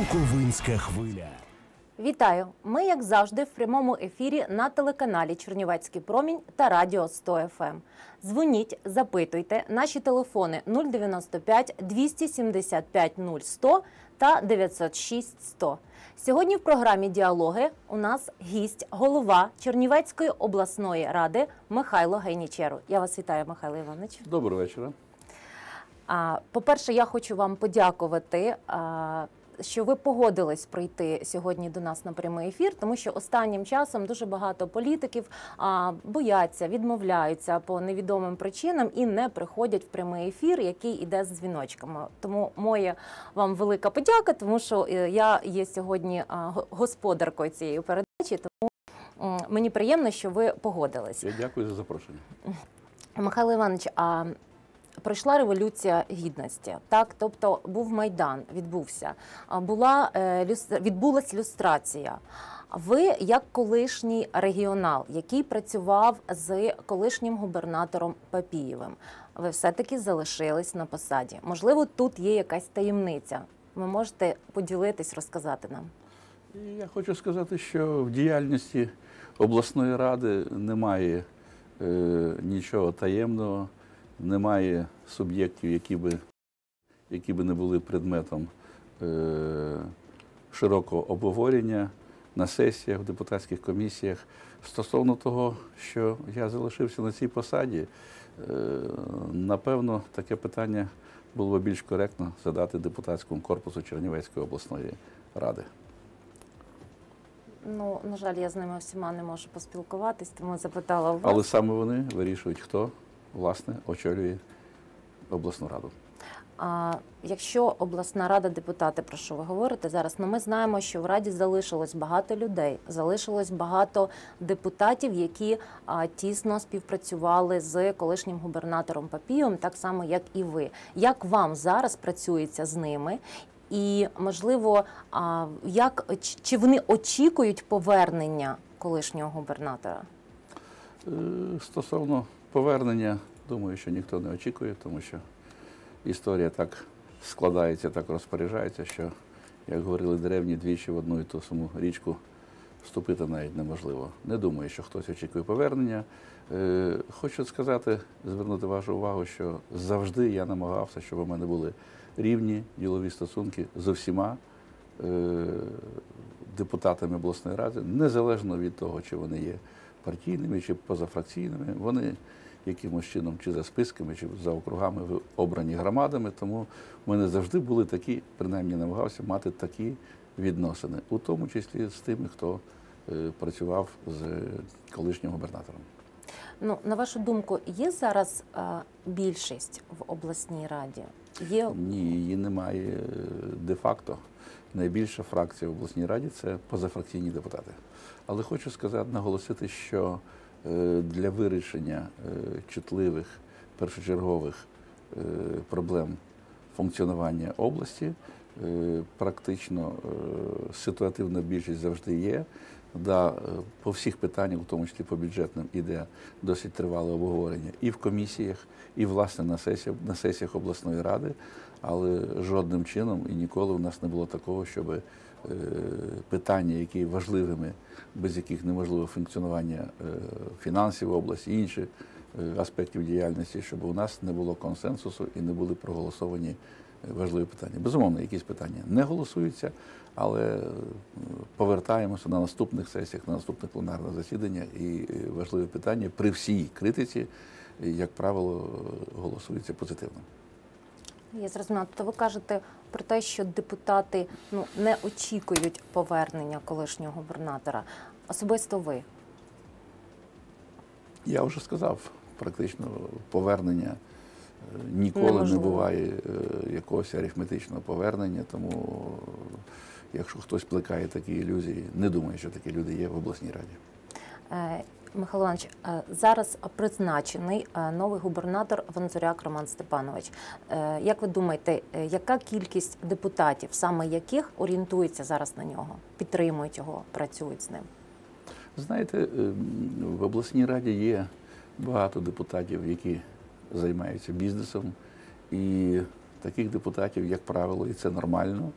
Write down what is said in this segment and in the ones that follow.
Буковинська хвиля. Вітаю! Ми, як завжди, в прямому ефірі на телеканалі Чернівецький промінь та Радіо 100 ФМ. Дзвоніть, запитуйте. Наші телефони 095 275 0100 та 906 100. Сьогодні в програмі Діалоги у нас гість, голова Чернівецької обласної ради Михайло Гайнічеру. Я вас вітаю, Михайло Іванович. Доброго вечора. По-перше, я хочу вам подякувати, що ви погодились прийти сьогодні до нас на прямий ефір, тому що останнім часом дуже багато політиків а, бояться, відмовляються по невідомим причинам і не приходять в прямий ефір, який іде з дзвіночками. Тому моя вам велика подяка, тому що е, я є сьогодні господаркою цієї передачі. Тому мені приємно, що ви погодились. Я дякую за запрошення. Михайло Іванович, а пройшла революція гідності, так тобто був майдан, відбувся, була е, відбулась люстрація. Ви, як колишній регіонал, який працював з колишнім губернатором Папієвим, ви все-таки залишились на посаді. Можливо, тут є якась таємниця. Ви можете поділитись, розказати нам. Я хочу сказати, що в діяльності обласної ради немає е, нічого таємного, немає суб'єктів, які би, які би не були предметом е, широкого обговорення на сесіях, в депутатських комісіях. Стосовно того, що я залишився на цій посаді, е, напевно, таке питання було б більш коректно задати депутатському корпусу Чернівецької обласної ради. Ну, на жаль, я з ними всіма не можу поспілкуватись, тому запитала вас. Але саме вони вирішують, хто власне очолює обласну раду. А якщо обласна рада, депутати, про що ви говорите зараз? Ну ми знаємо, що в раді залишилось багато людей, залишилось багато депутатів, які а, тісно співпрацювали з колишнім губернатором Папієм, так само як і ви. Як вам зараз працюється з ними? І можливо, а, як чи вони очікують повернення колишнього губернатора? Е, Стосовно повернення, думаю, що ніхто не очікує, тому що історія так складається, так розпоряджається, що, як говорили древні, двічі в одну і ту саму річку вступити навіть неможливо. Не думаю, що хтось очікує повернення. Е, Хочу сказати, звернути вашу увагу, що завжди я намагався, щоб у мене були рівні ділові стосунки з усіма е, депутатами обласної ради, незалежно від того, чи вони є партійними чи позафракційними. Вони якимось чином чи за списками, чи за округами обрані громадами. Тому в мене завжди були такі, принаймні намагався мати такі відносини, у тому числі з тими, хто е, працював з колишнім губернатором. Ну на вашу думку, є зараз а, більшість в обласній раді? Є Ні, її немає е, де-факто. Найбільша фракція в обласній раді це позафракційні депутати. Але хочу сказати, наголосити, що е, для вирішення е, чутливих першочергових е, проблем функціонування області е, практично е, ситуативна більшість завжди є. Да, е, по всіх питаннях, в тому числі по бюджетним, іде досить тривале обговорення і в комісіях, і власне на сесіях, на сесіях обласної ради, але жодним чином і ніколи у нас не було такого, щоб е, питання, які важливими, без яких неможливо функціонування е, фінансів області, інші е, аспектів діяльності, щоб у нас не було консенсусу і не були проголосовані е, важливі питання. Безумовно, якісь питання не голосуються, але е, повертаємося на наступних сесіях, на наступних пленарних засіданнях, і е, важливі питання при всій критиці, е, як правило, е, голосуються позитивно. Я зрозуміла. Тобто ви кажете про те, що депутати ну не очікують повернення колишнього губернатора. Особисто ви. Я вже сказав, практично повернення е, ніколи Неможливо. не буває е, якогось арифметичного повернення, тому е, якщо хтось плекає такі ілюзії, не думаю, що такі люди є в обласній раді. Михайло Іванович, е, зараз призначений е, новий губернатор Ванзуряк Роман Степанович. Е, Як ви думаєте, яка кількість депутатів, саме яких орієнтується зараз на нього, підтримують його, працюють з ним? Знаєте, в обласній раді є багато депутатів, які займаються бізнесом, і таких депутатів, як правило, і це нормально,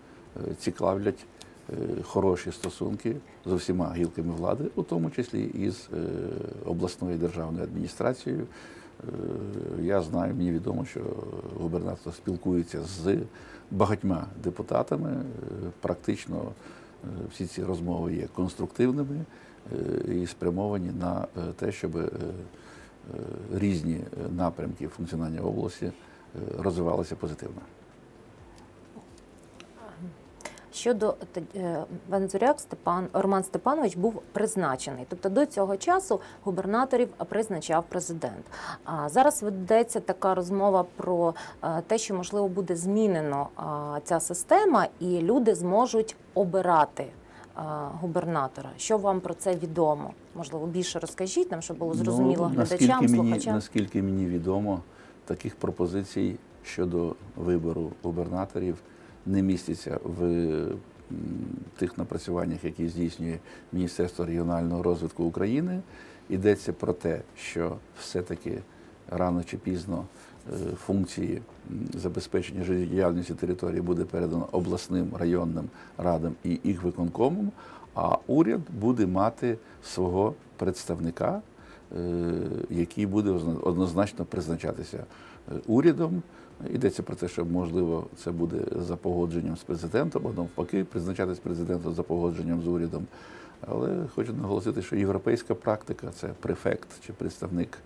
цікавлять хороші стосунки з усіма гілками влади, у тому числі і з е, обласною державною адміністрацією. Е, Я знаю, мені відомо, що губернатор спілкується з багатьма депутатами. Е, Практично е, всі ці розмови є конструктивними е, і спрямовані на е, те, щоб е, е, різні е, напрямки функціонування області е, розвивалися позитивно. Щодо е, Вензуряк Степан Роман Степанович був призначений. Тобто до цього часу губернаторів призначав президент. А зараз ведеться така розмова про е, те, що можливо буде змінено ця система, і люди зможуть обирати. Губернатора, що вам про це відомо? Можливо, більше розкажіть нам, щоб було зрозуміло Ну, глядачам, мені, слухачам. наскільки мені відомо, таких пропозицій щодо вибору губернаторів не міститься в тих напрацюваннях, які здійснює Міністерство регіонального розвитку України. Йдеться про те, що все-таки рано чи пізно е, функції забезпечення життєдіяльності території буде передано обласним районним радам і їх виконкомом, а уряд буде мати свого представника, е, який буде однозначно призначатися е, урядом. Йдеться про те, що можливо це буде за погодженням з президентом, або навпаки, призначатись президентом за погодженням з урядом. Але хочу наголосити, що європейська практика це префект чи представник,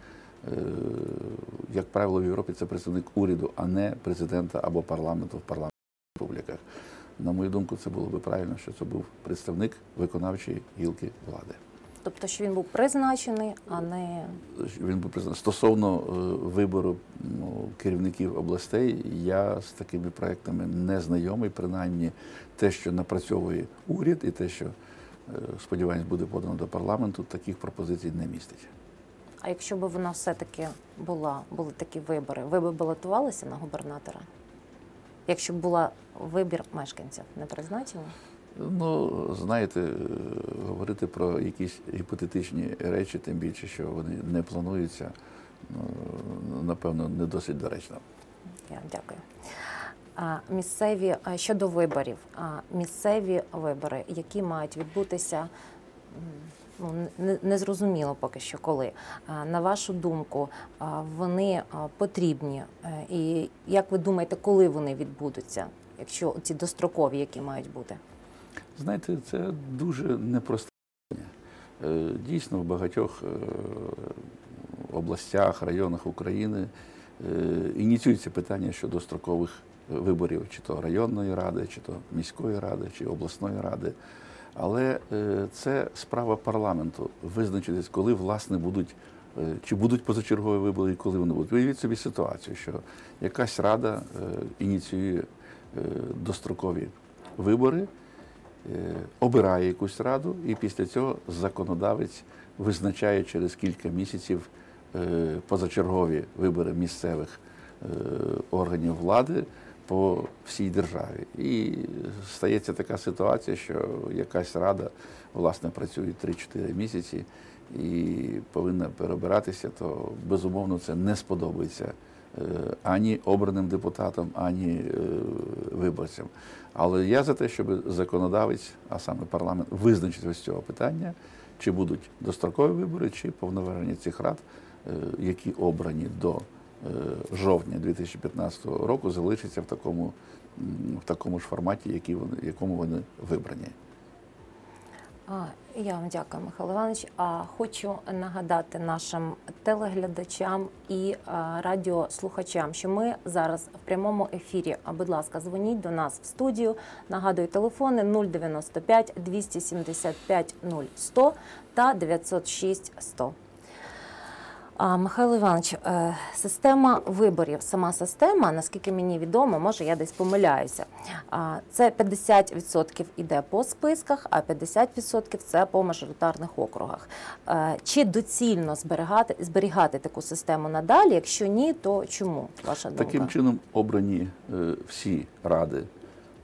е, як правило, в Європі це представник уряду, а не президента або парламенту в парламентських республіках. На мою думку, це було би правильно, що це був представник виконавчої гілки влади. Тобто, що він був призначений, а не Він був признаний. Стосовно е, вибору ну, керівників областей, я з такими проектами не знайомий. Принаймні, те, що напрацьовує уряд, і те, що е, сподіваюсь, буде подано до парламенту, таких пропозицій не містить. А якщо б вона все-таки була, були такі вибори, ви б балотувалися на губернатора? Якщо б була вибір мешканців, не призначені? Ну, знаєте, е, говорити про якісь гіпотетичні речі, тим більше, що вони не плануються, ну, напевно, не досить доречно. Дякую. Місцеві щодо виборів, місцеві вибори, які мають відбутися, ну не, не поки що коли. На вашу думку, вони потрібні. Е, І як ви думаєте, коли вони відбудуться, якщо ці дострокові, які мають бути? Знаєте, це дуже непросте. питання. Е, Дійсно, в багатьох е, областях, районах України е, ініціюється питання щодо строкових виборів, чи то районної ради, чи то міської ради, чи обласної ради. Але це справа парламенту визначитись, коли власне будуть. Чи будуть позачергові вибори і коли вони будуть? Уявіть собі ситуацію, що якась рада ініціює дострокові вибори, обирає якусь раду, і після цього законодавець визначає через кілька місяців е, позачергові вибори місцевих е, органів влади по всій державі. І стається така ситуація, що якась рада власне працює 3-4 місяці і повинна перебиратися, то безумовно це не сподобається е, ані обраним депутатам, ані е, виборцям. Але я за те, щоб законодавець, а саме парламент, визначився з цього питання, чи будуть дострокові вибори, чи повноваження цих рад, е, які обрані до е, жовтня 2015 року, залишаться в такому, в такому ж форматі, якому вони вибрані. Я вам дякую, Михайло Іванович. А хочу нагадати нашим телеглядачам і радіослухачам, що ми зараз в прямому ефірі. А, будь ласка, дзвоніть до нас в студію. Нагадую, телефони 095 275 0100 та 906 100. Михайло Іванович, е, система виборів, сама система, наскільки мені відомо, може я десь помиляюся. Це 50% іде по списках, а 50% це по мажоритарних округах. Е, Чи доцільно зберігати, зберігати таку систему надалі? Якщо ні, то чому ваша думка? Таким чином обрані е, всі ради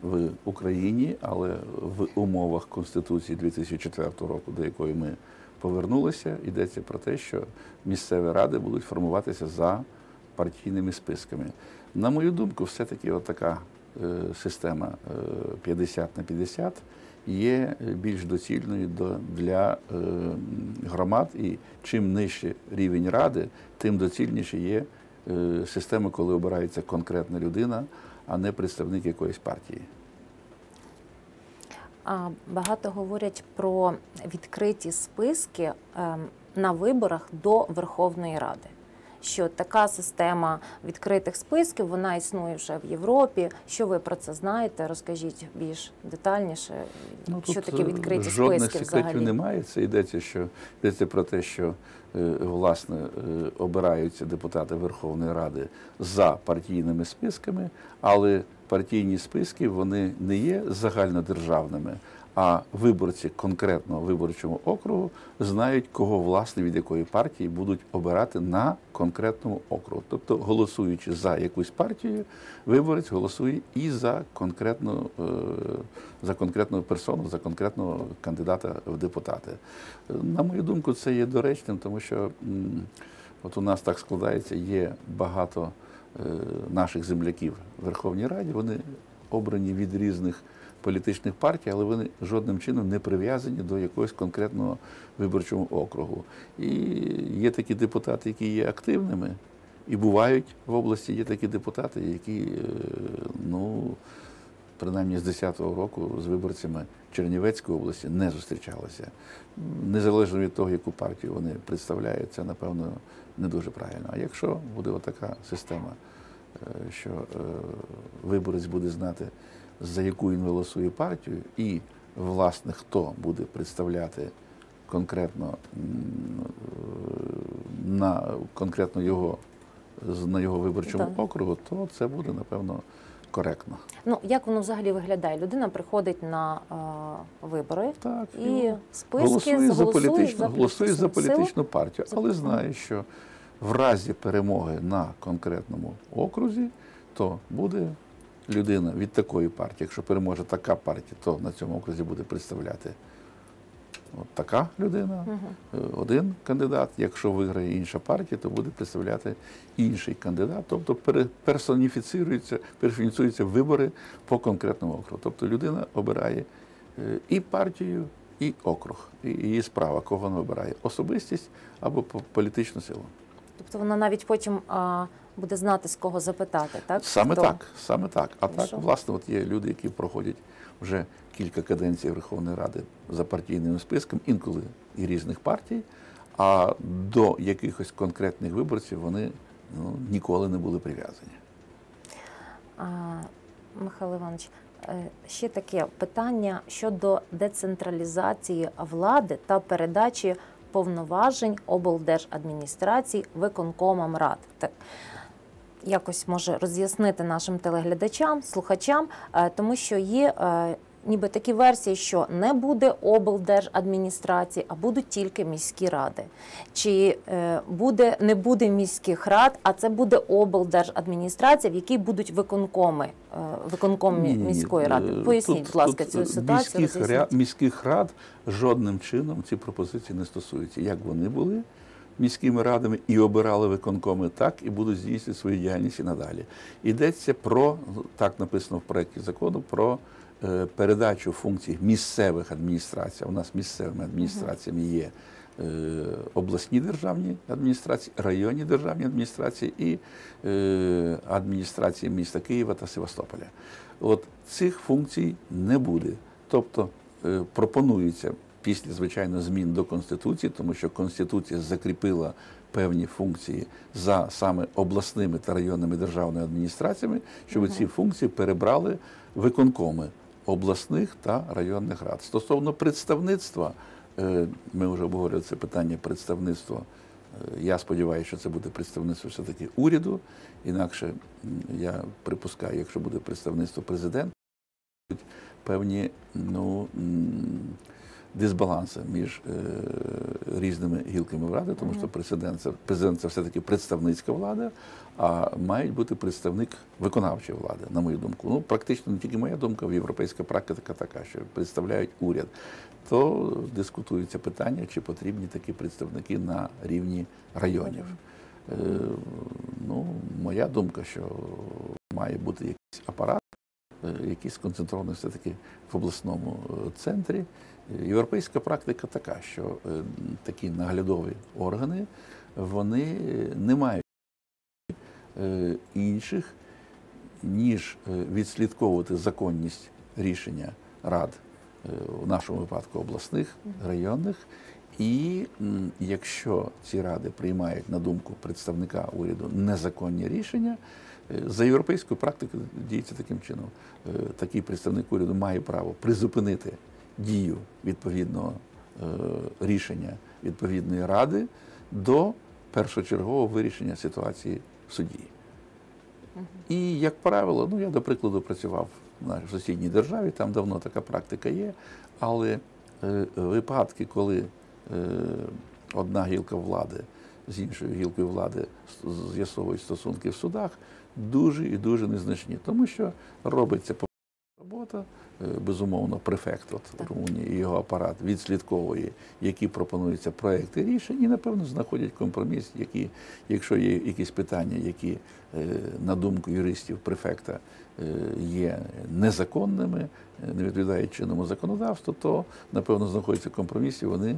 в Україні, але в умовах Конституції 2004 року, до якої ми повернулися, йдеться про те, що місцеві ради будуть формуватися за партійними списками. На мою думку, все-таки от така е, система е, 50 на 50 є е, більш доцільною до, для е, громад, і чим нижче рівень ради, тим доцільніше є е, система, коли обирається конкретна людина, а не представник якоїсь партії. Багато говорять про відкриті списки ем, на виборах до Верховної Ради. Що така система відкритих списків вона існує вже в Європі. Що ви про це знаєте? Розкажіть більш детальніше, що тут, таке е, відкриті жодних списки секретів взагалі. немає. Це йдеться, що йдеться про те, що е, власне е, обираються депутати Верховної Ради за партійними списками, але партійні списки вони не є загальнодержавними. А виборці конкретного виборчого округу знають, кого власне від якої партії будуть обирати на конкретному округу. Тобто, голосуючи за якусь партію, виборець голосує і за конкретну е, за конкретну персону, за конкретного кандидата в депутати. На мою думку, це є доречним, тому що от у нас так складається, є багато наших земляків в Верховній Раді. Вони обрані від різних політичних партій, але вони жодним чином не прив'язані до якогось конкретного виборчого округу. І є такі депутати, які є активними. І бувають в області є такі депутати, які е, ну принаймні з 10-го року з виборцями Чернівецької області не зустрічалися. Незалежно від того, яку партію вони представляють, це напевно не дуже правильно. А якщо буде отака система, е, що е, виборець буде знати, за яку він голосує партію, і власне хто буде представляти конкретно на конкретно його на його виборчому Так. округу, то це буде напевно коректно. Ну як воно взагалі виглядає? Людина приходить на е, вибори Так і списки голосує за політичну політичну, голосує за політичну партію, але знає, що в разі перемоги на конкретному окрузі, то буде людина від такої партії. Якщо переможе така партія, то на цьому окрузі буде представляти от така людина, е, один кандидат. Якщо виграє інша партія, то буде представляти інший кандидат. Тобто персоніфіцируються, персоніфіцюються вибори по конкретному округу. Тобто людина обирає е, і партію, і округ. І її справа, кого вона обирає особистість або по- політичну силу. Тобто вона навіть потім а, буде знати, з кого запитати, так? Саме Хто? так, саме так. А так, власне, от є люди, які проходять вже кілька каденцій Верховної Ради за партійним списком, інколи і різних партій, а до якихось конкретних виборців вони ну, ніколи не були прив'язані. Михайло Іванович, е, ще таке питання щодо децентралізації влади та передачі повноважень облдержадміністрацій виконкомам рад. Так, якось може роз'яснити нашим телеглядачам, слухачам, е, тому що є е, ніби такі версії, що не буде облдержадміністрації, а будуть тільки міські ради. Чи е, буде, не буде міських рад, а це буде облдержадміністрація, в якій будуть виконкоми, виконком міської ради. Поясніть, тут- будь ласка, тут цю ситуацію. Міських, міських рад жодним чином ці пропозиції не стосуються. Як вони були міськими радами і обирали виконкоми, так і будуть здійснювати свою діяльність і надалі. Йдеться про, так написано в проєкті закону, про е, передачу функцій місцевих адміністрацій. У нас місцевими адміністраціями є е, обласні державні адміністрації, районні державні адміністрації і е, адміністрації міста Києва та Севастополя. От цих функцій не буде. Тобто е, пропонується після звичайно змін до конституції, тому що конституція закріпила певні функції за саме обласними та районними державними адміністраціями, щоб ці функції перебрали виконкоми обласних та районних рад. Стосовно представництва, е, ми вже обговорювали це питання представництва. Е, Я сподіваюся, що це буде представництво все-таки уряду. Інакше я припускаю, якщо буде представництво президента, певні ну, м, дисбаланси між е, різними гілками влади, тому що президент це, президент це все-таки представницька влада, а мають бути представник виконавчої влади, на мою думку. Ну, практично не тільки моя думка, в європейська практика така, що представляють уряд. То дискутується питання, чи потрібні такі представники на рівні районів. Е, ну, моя думка, що має бути якийсь апарат, е, який сконцентрований все-таки в обласному е, центрі. Європейська практика така, що е, такі наглядові органи вони не мають е, інших, ніж е, відслідковувати законність рішення рад, в нашому випадку обласних, районних. І якщо ці ради приймають на думку представника уряду незаконні рішення, за європейською практикою діється таким чином. Такий представник уряду має право призупинити дію відповідного е, рішення відповідної ради до першочергового вирішення ситуації в суді. І, як правило, ну я до прикладу працював в сусідній державі, там давно така практика є, але е, випадки, коли е, одна гілка влади з іншою гілкою влади з'ясовують стосунки в судах, дуже і дуже незначні, тому що робиться робота. Е, Безумовно, префект от Румунії і його апарат відслідковує, які пропонуються проекти рішень, і напевно знаходять компроміс, які, якщо є якісь питання, які е, на думку юристів префекта е, є незаконними, не відповідають чинному законодавству, то напевно знаходяться компроміси, вони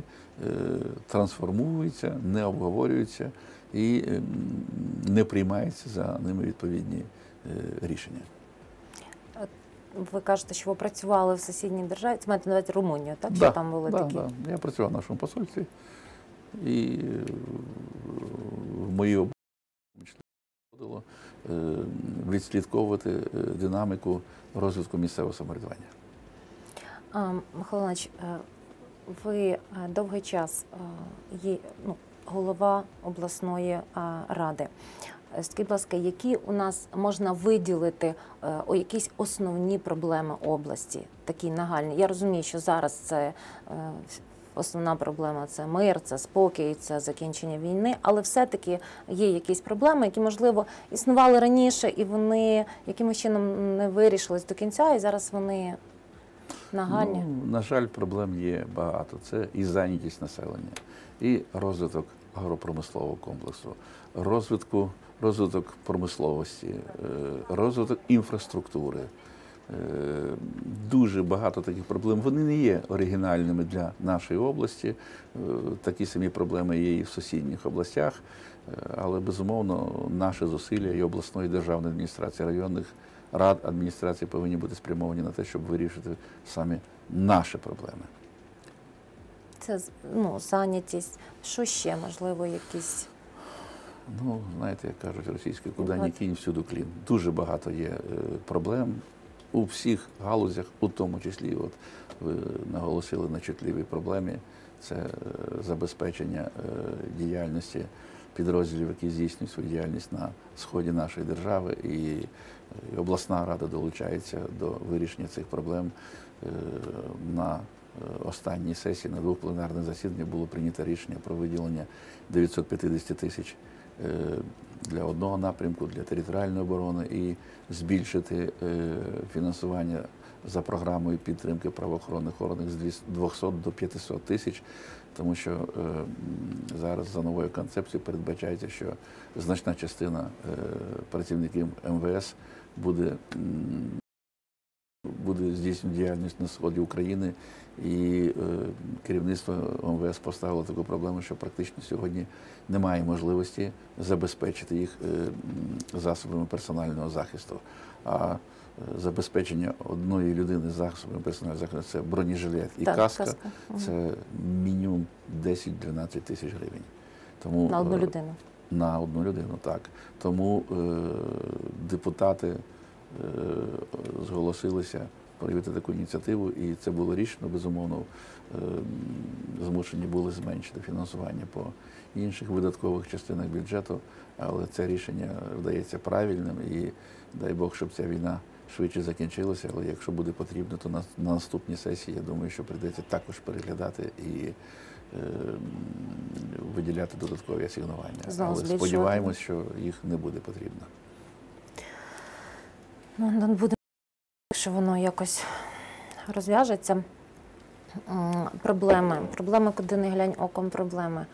трансформуються, не обговорюються і не приймаються за ними відповідні рішення. Ви кажете, що ви працювали в сусідній державі. Це маєте навіть Румунію, так? Да, що там були да, такі? да. Я працював в нашому посольстві, і е, в мої обов'язки е, відслідковувати е, динаміку розвитку місцевого самоврядування. Михайло Іванович, е, ви е, довгий час е, є ну, голова обласної е, ради. Е, Скажіть, будь ласка, які у нас можна виділити е, о якісь основні проблеми області, такі нагальні? Я розумію, що зараз це е, основна проблема це мир, це спокій, це закінчення війни, але все-таки є якісь проблеми, які, можливо, існували раніше, і вони якимось чином не вирішились до кінця, і зараз вони нагальні. Ну, на жаль, проблем є багато. Це і зайнятість населення, і розвиток агропромислового комплексу, розвитку, розвиток промисловості, е, розвиток інфраструктури. Е, Дуже багато таких проблем. Вони не є оригінальними для нашої області. Е, Такі самі проблеми є і в сусідніх областях. Але безумовно наші зусилля і обласної державної адміністрації районних рад адміністрації повинні бути спрямовані на те, щоб вирішити саме наші проблеми. Це ну, зайнятість. Що ще можливо, якісь Ну, знаєте, як кажуть російською, куди ні кінь, всюди клін. Дуже багато є е, проблем у всіх галузях, у тому числі, от ви наголосили на чутливій проблемі. Це е, забезпечення е, діяльності підрозділів, які здійснюють свою діяльність на сході нашої держави, і, обласна рада долучається до вирішення цих проблем. На останній сесії на двох пленарних засіданнях було прийнято рішення про виділення 950 тисяч для одного напрямку, для територіальної оборони і збільшити е, фінансування за програмою підтримки правоохоронних органів з 200 до 500 тисяч, тому що е, зараз за новою концепцією передбачається, що значна частина е, працівників МВС буде буде здійснювати діяльність на сході України, і е, керівництво МВС поставило таку проблему, що практично сьогодні немає можливості забезпечити їх е, засобами персонального захисту. А е, забезпечення одної людини засобами персонального захисту це бронежилет і Так, каска, каска. Це мінімум 10-12 тисяч гривень. Тому на одну е, людину? на одну людину, так. Тому е, депутати зголосилися проявити таку ініціативу, і це було рішено, безумовно, е, змушені були зменшити фінансування по інших видаткових частинах бюджету, але це рішення вдається правильним і дай Бог, щоб ця війна швидше закінчилася. Але якщо буде потрібно, то на, на наступній сесії я думаю, що прийдеться також переглядати і е, виділяти додаткові асигнування. Але сподіваємось, що їх не буде потрібно. Ну, не буде, що воно якось розв'яжеться. Проблеми. Проблеми, куди не глянь оком проблеми.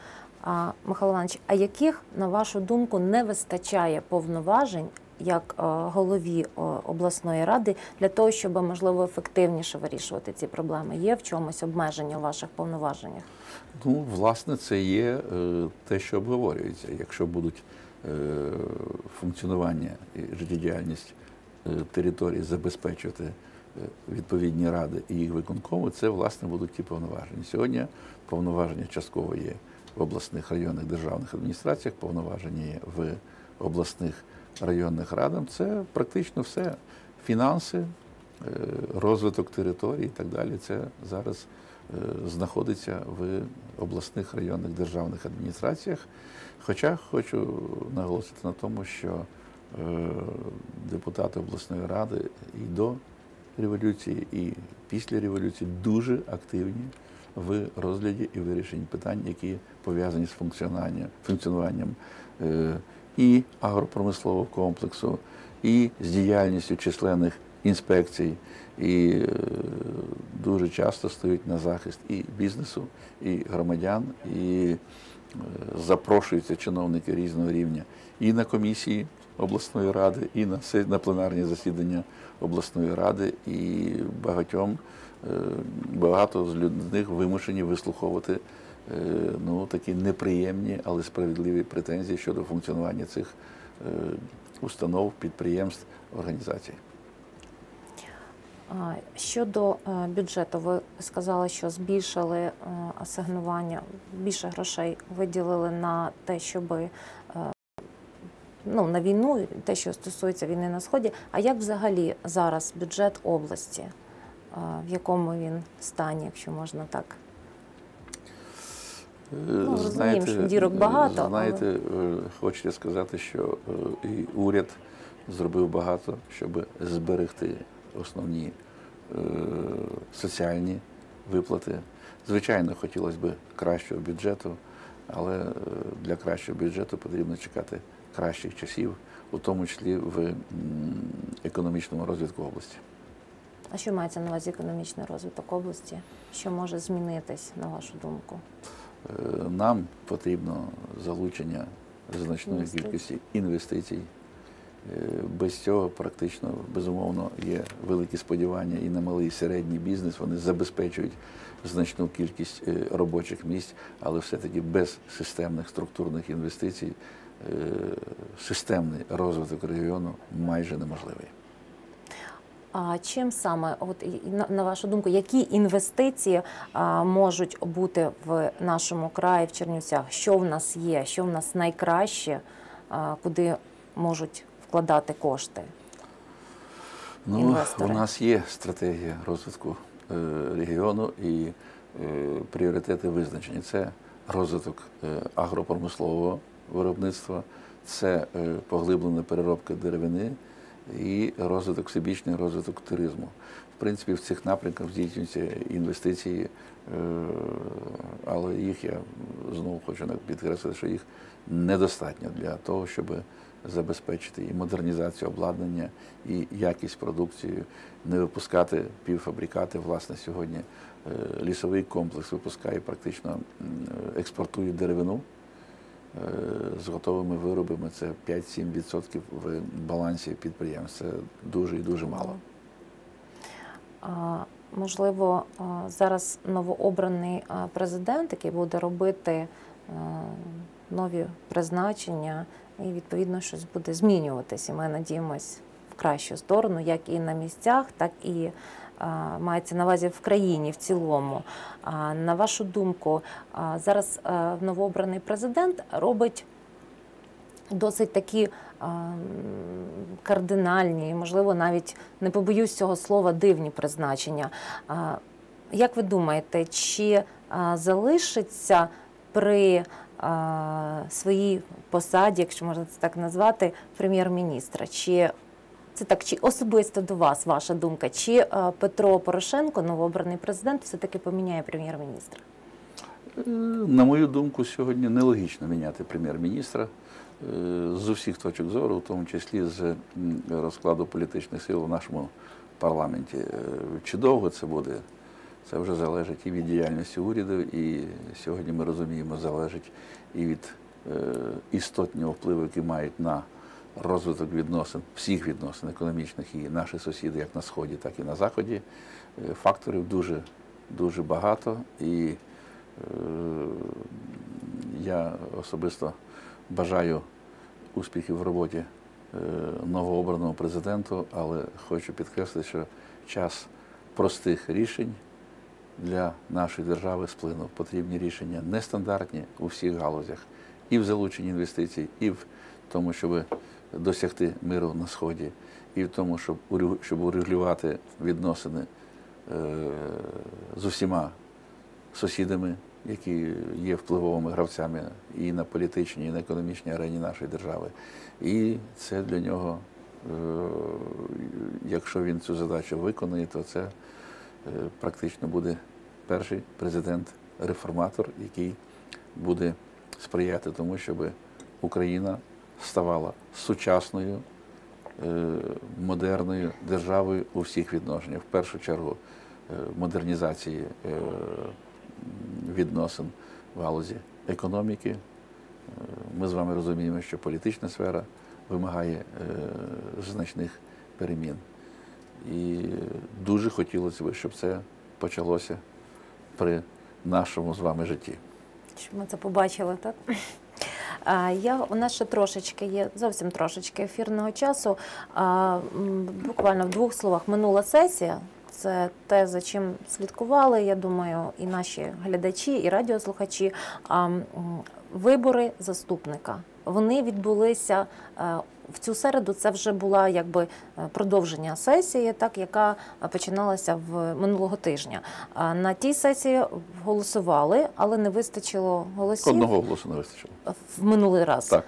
А, Михайло Іванович, а яких, на вашу думку, не вистачає повноважень як е, голові е, обласної ради для того, щоб можливо ефективніше вирішувати ці проблеми? Є в чомусь обмеження у ваших повноваженнях? Ну, власне, це є е, те, що обговорюється. Якщо будуть функціонування і життєдіяльність території забезпечувати е, відповідні ради і їх виконкоми, це власне будуть ті повноваження. Сьогодні повноваження частково є в обласних районних державних адміністраціях, повноваження є в обласних районних радах. Це практично все. Фінанси, е, розвиток території і так далі. Це зараз е, знаходиться в обласних районних державних адміністраціях. Хоча хочу наголосити на тому, що е, депутати обласної ради і до революції, і після революції дуже активні в розгляді і вирішенні питань, які пов'язані з функціонуванням, е, і агропромислового комплексу, і з діяльністю численних інспекцій, і е, дуже часто стоять на захист і бізнесу, і громадян, і е, запрошуються чиновники різного рівня і на комісії обласної ради, і на, на пленарні засідання обласної ради, і багатьом е, багато з них вимушені вислуховувати е, ну, такі неприємні, але справедливі претензії щодо функціонування цих е, установ, підприємств, організацій. Щодо бюджету, ви сказали, що збільшили асигнування, більше грошей виділили на те, щоб ну, на війну, те, що стосується війни на сході. А як взагалі зараз бюджет області? Е, В якому він стані, якщо можна так? Ну, розуміємо, що дірок багато, але- Знаєте, е, хочеться сказати, що е, і уряд зробив багато, щоб зберегти основні е, соціальні виплати. Звичайно, хотілося б кращого бюджету, але е, для кращого бюджету потрібно чекати кращих часів, у тому числі в економічному розвитку області. А що мається на увазі економічний розвиток області? Що може змінитись, на вашу думку? Е, Нам потрібно залучення значної кількості інвестицій. Е, Без цього практично безумовно є великі сподівання і на малий і середній бізнес. Вони забезпечують значну кількість е, робочих місць, але все-таки без системних структурних інвестицій системний розвиток регіону майже неможливий. А чим саме, от на, на вашу думку, які інвестиції а, можуть бути в нашому краї, в Чернівцях? Що в нас є? Що в нас найкраще, а, куди можуть вкладати кошти? Ну, Інвестори. у нас є стратегія розвитку е, регіону і е, пріоритети визначені. Це розвиток е, агропромислового виробництва, це е, поглиблена переробка деревини і розвиток всебічний розвиток туризму. В принципі, в цих напрямках здійснюються інвестиції, е, але їх я знову хочу підкреслити, що їх недостатньо для того, щоб забезпечити і модернізацію обладнання, і якість продукції, не випускати півфабрикати. Власне, сьогодні е, лісовий комплекс випускає практично експортує деревину з готовими виробами. Це 5-7% в балансі підприємств. Це дуже і дуже мало. Можливо, зараз новообраний президент, який буде робити е, нові призначення, і відповідно щось буде змінюватися. Ми надіємось в кращу сторону, як і на місцях, так і мається на увазі в країні в цілому. На вашу думку, зараз новообраний президент робить досить такі кардинальні, можливо, навіть не побоюсь цього слова дивні призначення. Як ви думаєте, чи залишиться при своїй посаді, якщо можна це так назвати, прем'єр-міністра? Чи це так, чи особисто до вас ваша думка? Чи а, Петро Порошенко, новообраний президент, все-таки поміняє прем'єр-міністра? Е, На мою думку, сьогодні нелогічно міняти прем'єр-міністра е, з усіх точок зору, в тому числі з розкладу політичних сил в нашому парламенті. Е, Чи довго це буде? Це вже залежить і від діяльності уряду, і сьогодні ми розуміємо, залежить і від е, істотного впливу, який мають на розвиток відносин, всіх відносин економічних і наші сусіди, як на сході, так і на заході. Е, Факторів дуже, дуже багато. І е, я особисто бажаю успіхів в роботі е, новообраному президенту, але хочу підкреслити, що час простих рішень для нашої держави сплинув. Потрібні рішення нестандартні у всіх галузях, і в залученні інвестицій, і в тому, щоб досягти миру на сході, і в тому, щоб щоб урегулювати відносини е, з усіма сусідами, які є впливовими гравцями і на політичній, і на економічній арені нашої держави. І це для нього, е, якщо він цю задачу виконує, то це е, практично буде перший президент-реформатор, який буде сприяти тому, щоб Україна ставала сучасною, е, модерною державою у всіх відношеннях. В першу чергу е, модернізації е, відносин в галузі економіки. Ми з вами розуміємо, що політична сфера вимагає значних перемін. І дуже хотілося б, щоб це почалося при нашому з вами житті. Щоб ми це побачили, так? Я, у нас ще трошечки є, зовсім трошечки ефірного часу. Буквально в двох словах минула сесія. Це те, за чим слідкували, я думаю, і наші глядачі, і радіослухачі. Вибори заступника. Вони відбулися е, в цю середу. Це вже була якби е, продовження сесії, так яка починалася в минулого тижня. А На тій сесії голосували, але не вистачило голосів Одного голосу не вистачило. в минулий раз. Так.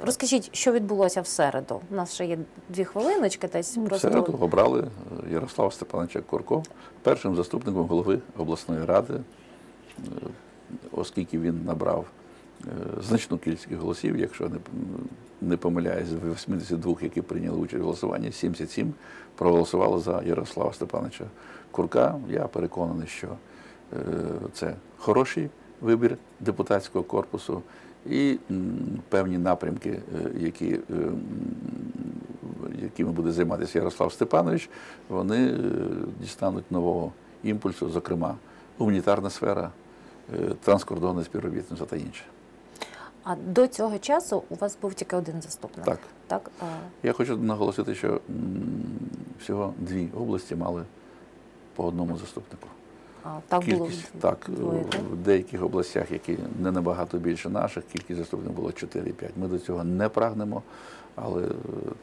Розкажіть, що відбулося в середу? У нас ще є дві хвилиночки, десь В просто середу обрали е, Ярослава Степановича Курко першим заступником голови обласної ради, е, оскільки він набрав значну кількість голосів, якщо не, не помиляюсь, з 82, які прийняли участь в голосуванні, 77 проголосували за Ярослава Степановича Курка. Я переконаний, що е, це хороший вибір депутатського корпусу і певні напрямки, е, які е, якими буде займатися Ярослав Степанович, вони е, дістануть нового імпульсу, зокрема, гуманітарна сфера, е, транскордонне співробітництво та інше. А до цього часу у вас був тільки один заступник. Так. Так, а, Я хочу наголосити, що всього дві області мали по одному заступнику. а так було Кількість так, двоє, так? в деяких областях, які не набагато більше наших, кількість заступників було 4-5. Ми до цього не прагнемо, але е,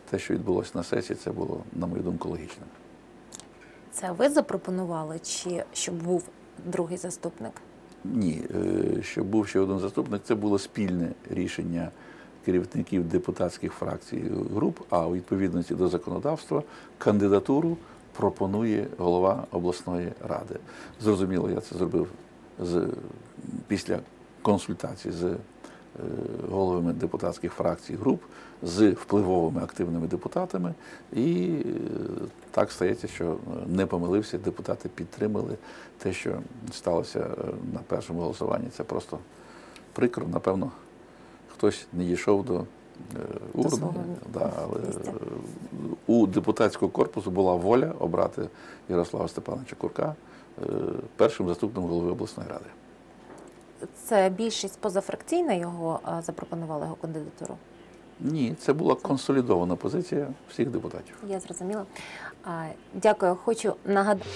те, що відбулося на сесії, це було, на мою думку, логічним. Це ви запропонували, чи щоб був другий заступник? Ні, е, щоб був ще один заступник, це було спільне рішення керівників депутатських фракцій груп, а у відповідності до законодавства кандидатуру пропонує голова обласної ради. Зрозуміло, я це зробив з, після консультацій з е, головами депутатських фракцій і груп, з впливовими активними депутатами. І е, так стається, що е, не помилився, депутати підтримали те, що сталося е, на першому голосуванні. Це просто прикро. Напевно, хтось не дійшов до е, свого Да, але е, у депутатського корпусу була воля обрати Ярослава Степановича Курка е, першим заступником голови обласної ради. Це більшість позафракційна його запропонувала його кандидатуру. Ні, це була консолідована позиція всіх депутатів. Я зрозуміла. Дякую. Хочу нагадати.